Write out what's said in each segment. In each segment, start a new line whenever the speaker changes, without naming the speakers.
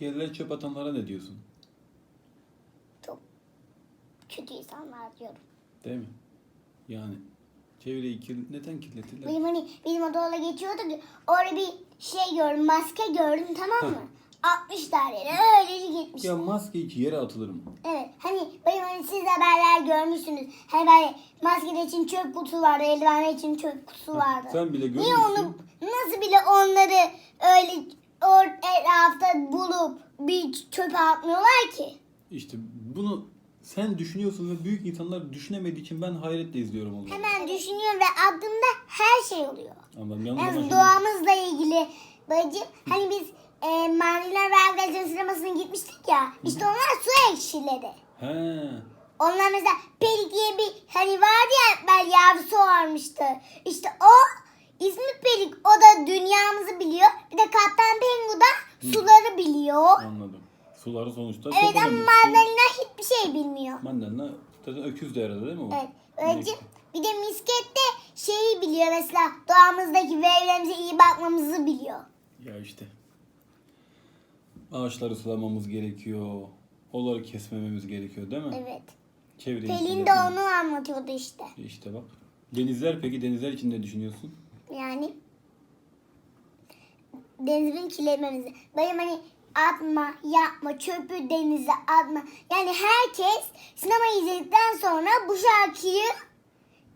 Yerlere çöp atanlara ne diyorsun?
Çok kötü insanlar diyorum.
Değil mi? Yani çevreyi kir neden kirletirler?
Benim hani bizim odalara geçiyorduk ya, orada bir şey gördüm maske gördüm tamam mı? 60 tane öylece gitmiş.
Ya maske hiç yere atılır mı?
Evet hani benim hani siz haberler görmüşsünüz. Hani böyle maskeler için çöp kutusu vardı, eldivenler için çöp kutusu vardı.
Sen bile
Niye
görmüşsün.
onu nasıl bile onları öyle or etrafta bulup bir çöpe atmıyorlar ki?
İşte bunu sen düşünüyorsun ve büyük insanlar düşünemediği için ben hayretle izliyorum onları.
Hemen düşünüyorum ve aklımda her şey oluyor.
Anladım. Yalnız ama
Yani
şimdi-
doğamızla ilgili bacım hani biz e, Maviler ve Arkadaşlar sinemasına gitmiştik ya. İşte onlar su ekşileri.
He.
Onlar mesela Pelik diye bir hani vardı ya ben yavrusu varmıştı. İşte o ismi Pelik. O da dünyamızı biliyor. Bir de Kaptan da suları biliyor.
Anladım. Suları sonuçta
Evet
çok
ama
önemli.
Mandalina hiçbir şey bilmiyor.
Mandalina zaten öküz de herhalde değil mi o?
Evet. Bacım bir de misket de şeyi biliyor mesela doğamızdaki ve evlerimize iyi bakmamızı biliyor.
Ya işte. Ağaçları sulamamız gerekiyor. Onları kesmememiz gerekiyor değil mi?
Evet.
Çevreyi
Pelin de onu anlatıyordu işte.
İşte bak. Denizler peki denizler için ne düşünüyorsun?
Yani denizin kirletmemizi. Benim hani atma, yapma, çöpü denize atma. Yani herkes sinema izledikten sonra bu şarkıyı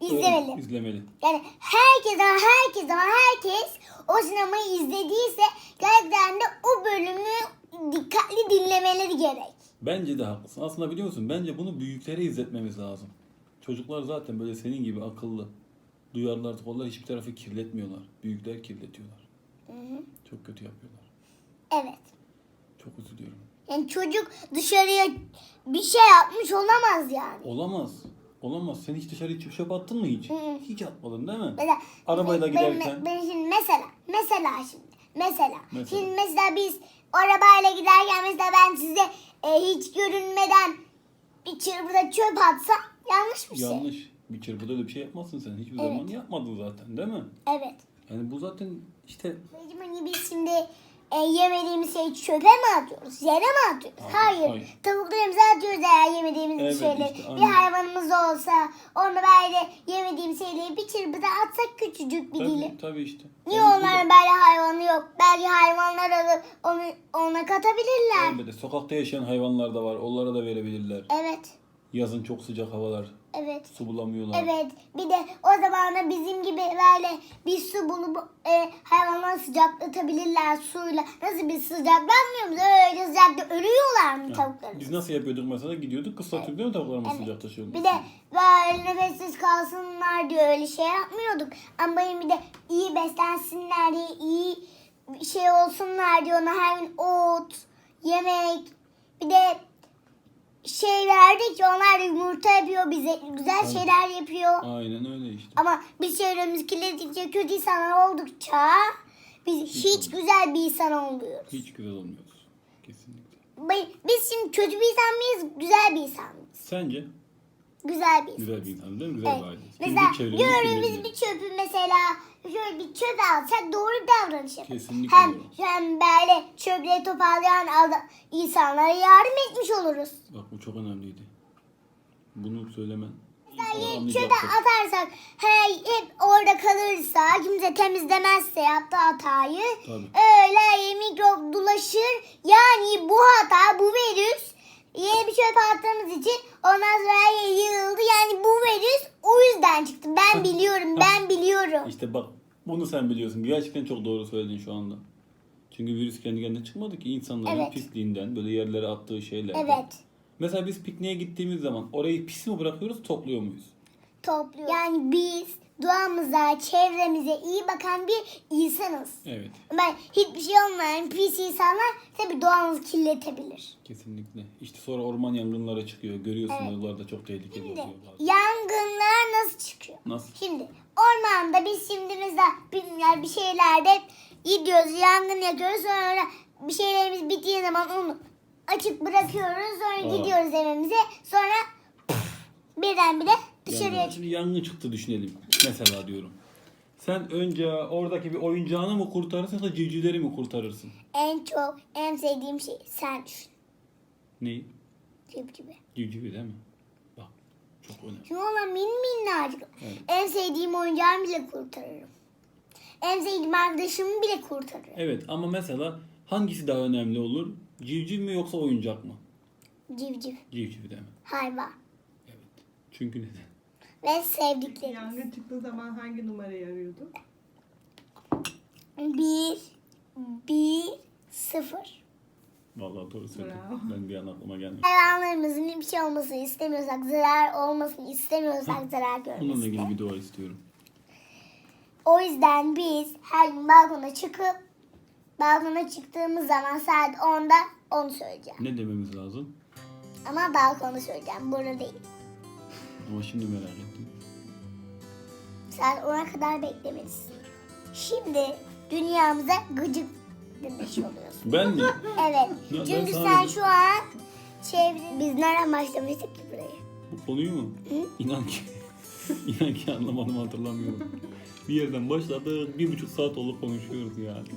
izlemeli.
Öyle, İzlemeli.
Yani herkes ama herkes ama herkes o sinemayı izlediyse gerçekten de o bölümü dikkatli dinlemeleri gerek.
Bence de haklısın. Aslında biliyor musun? Bence bunu büyüklere izletmemiz lazım. Çocuklar zaten böyle senin gibi akıllı. Duyarlı artık onlar hiçbir tarafı kirletmiyorlar. Büyükler kirletiyorlar.
Hı hı.
Çok kötü yapıyorlar.
Evet.
Çok üzülüyorum.
Yani çocuk dışarıya bir şey yapmış olamaz yani.
Olamaz. Olamaz. Sen hiç dışarı hiç çöp attın mı hiç?
Hı hı.
Hiç atmadın değil mi?
Mesela
Arabayla
ben-
giderken.
Ben, şimdi mesela mesela şimdi mesela,
Mesela.
şimdi mesela biz arabayla giderken mesela ben size e, hiç görünmeden bir çırpıda çöp atsam yanlış bir şey.
Yanlış. Bir çırpıda öyle bir şey yapmazsın sen. Hiçbir
Evet.
zaman yapmadın zaten değil mi?
Evet.
Yani bu zaten işte
Bacım hani biz şimdi e, yemediğimiz şeyi çöpe mi atıyoruz? Yere mi atıyoruz?
Hayır,
Hayır.
hayır.
Tavuklarımızı atıyoruz eğer yemediğimiz
Evet,
şeyleri.
işte,
bir hayvanımız olsa onu böyle yemediğimiz şeyleri bir çırpıda atsak küçücük bir dilim.
tabii, tabii işte.
Niye
da-
onların böyle hayvanı yok? Belki hayvanlar alıp onu ona katabilirler.
Elbette sokakta yaşayan hayvanlar da var. Onlara da verebilirler.
Evet.
Yazın çok sıcak havalar.
Evet.
Su bulamıyorlar.
Evet. Bir de o zaman da bizim gibi böyle bir su bulup e, hayvanları sıcaklatabilirler suyla. Nasıl bir sıcaklanmıyor mu? Öyle sıcakta ölüyorlar mı tavuklarımız?
Biz nasıl yapıyorduk mesela? Gidiyorduk kıslatıyorduk değil mi tavuklarımızı
Evet.
sıcak taşıyorduk.
Bir de böyle nefessiz kalsınlar diye öyle şey yapmıyorduk. Ama bir de iyi beslensinler diye iyi şey olsunlar diye ona her gün ot, yemek bir de şey verdik ki onlar yumurta yapıyor bize güzel
Tabii.
şeyler yapıyor.
Aynen öyle işte.
Ama biz çevremizi kirlettikçe kötü insanlar oldukça biz hiç güzel bir insan olmuyoruz.
Hiç güzel olmuyoruz. Kesinlikle.
Biz şimdi kötü bir insan mıyız, güzel bir insan mıyız?
Sence?
Güzel bir insan.
Güzel bir insan değil mi? Güzel
Evet.
bir aileyiz.
Mesela
kirletmeyelim.
bir çöpü mesela şöyle bir çöp alsak doğru davranış yaparız.
Kesinlikle
Hem, hem böyle çöpleri toparlayan ada- insanlara yardım etmiş oluruz.
Bak bu çok önemliydi. Bunu söylemen.
Mesela çöpe atarsak hey, hep orada kalırsa kimse temizlemezse yaptığı hatayı
Tabii.
öyle mikrop dolaşır. Yani bu hata bu virüs yeni bir çöp attığımız için ondan sonra yığıldı. Yani bu virüs o yüzden çıktı. Ben biliyorum ben biliyorum.
İşte bak bunu sen biliyorsun. Gerçekten çok doğru söyledin şu anda. Çünkü virüs kendi kendine çıkmadı ki insanların
Evet.
pisliğinden, böyle yerlere attığı şeylerden.
Evet.
Mesela biz pikniğe gittiğimiz zaman orayı pis mi bırakıyoruz, topluyor muyuz?
Topluyor. Yani biz doğamıza, çevremize iyi bakan bir insanız.
Evet,
Ben hiçbir şey olmayan pis insanlar tabii doğamızı kirletebilir.
kesinlikle. İşte sonra orman yangınları çıkıyor. Görüyorsun
Evet.
yollarda çok tehlikeli
Şimdi
oluyor. bazen.
yangınlar nasıl çıkıyor?
Nasıl?
Şimdi ormanda biz şimdi mesela bilmiyorum bir şeylerde gidiyoruz yangın yakıyoruz sonra bir şeylerimiz bittiği zaman onu açık bırakıyoruz sonra
Aa.
gidiyoruz evimize sonra püf, birdenbire dışarıya
Yangın, şimdi yangın çıktı düşünelim. Mesela diyorum. Sen önce oradaki bir oyuncağını mı kurtarırsın yoksa civcivleri mi kurtarırsın?
En çok, en sevdiğim şey sen düşün.
Neyi?
Civcivi.
Civcivi değil mi? Bak çok önemli.
Çünkü onlar min minnacık.
Evet.
En sevdiğim oyuncağımı bile kurtarırım. En sevdiğim arkadaşımı bile kurtarırım.
Evet ama mesela hangisi daha önemli olur? Civciv mi yoksa oyuncak mı?
Civciv.
Civciv değil mi?
Hayvan.
Evet. Çünkü neden?
Ve sevdiklerim.
Yangın çıktığı zaman hangi numarayı arıyordun?
Bir, bir, sıfır.
Vallahi doğru söyledin.
Bravo.
Ben bir an aklıma gelmedi.
Hayvanlarımızın bir şey olmasını istemiyorsak, zarar olmasını istemiyorsak zarar
Bununla
görmesin.
ilgili bir dua istiyorum.
O yüzden biz her gün balkona çıkıp balkona çıktığımız zaman saat 10'da onu söyleyeceğim.
Ne dememiz lazım?
Ama balkona söyleyeceğim, burada değil.
Ama şimdi merak ettim.
Saat 10'a kadar beklemelisin. Şimdi dünyamıza gıcık demiş oluyorsun.
Ben mi?
Evet.
ben
Çünkü
sana
sen
dedim.
şu an çevre... Biz nereden başlamıştık ki burayı?
Bu konuyu mu?
Hı?
İnan ki. inan ki anlamadım hatırlamıyorum. Bir yerden başladık. Bir buçuk saat olup konuşuyoruz yani.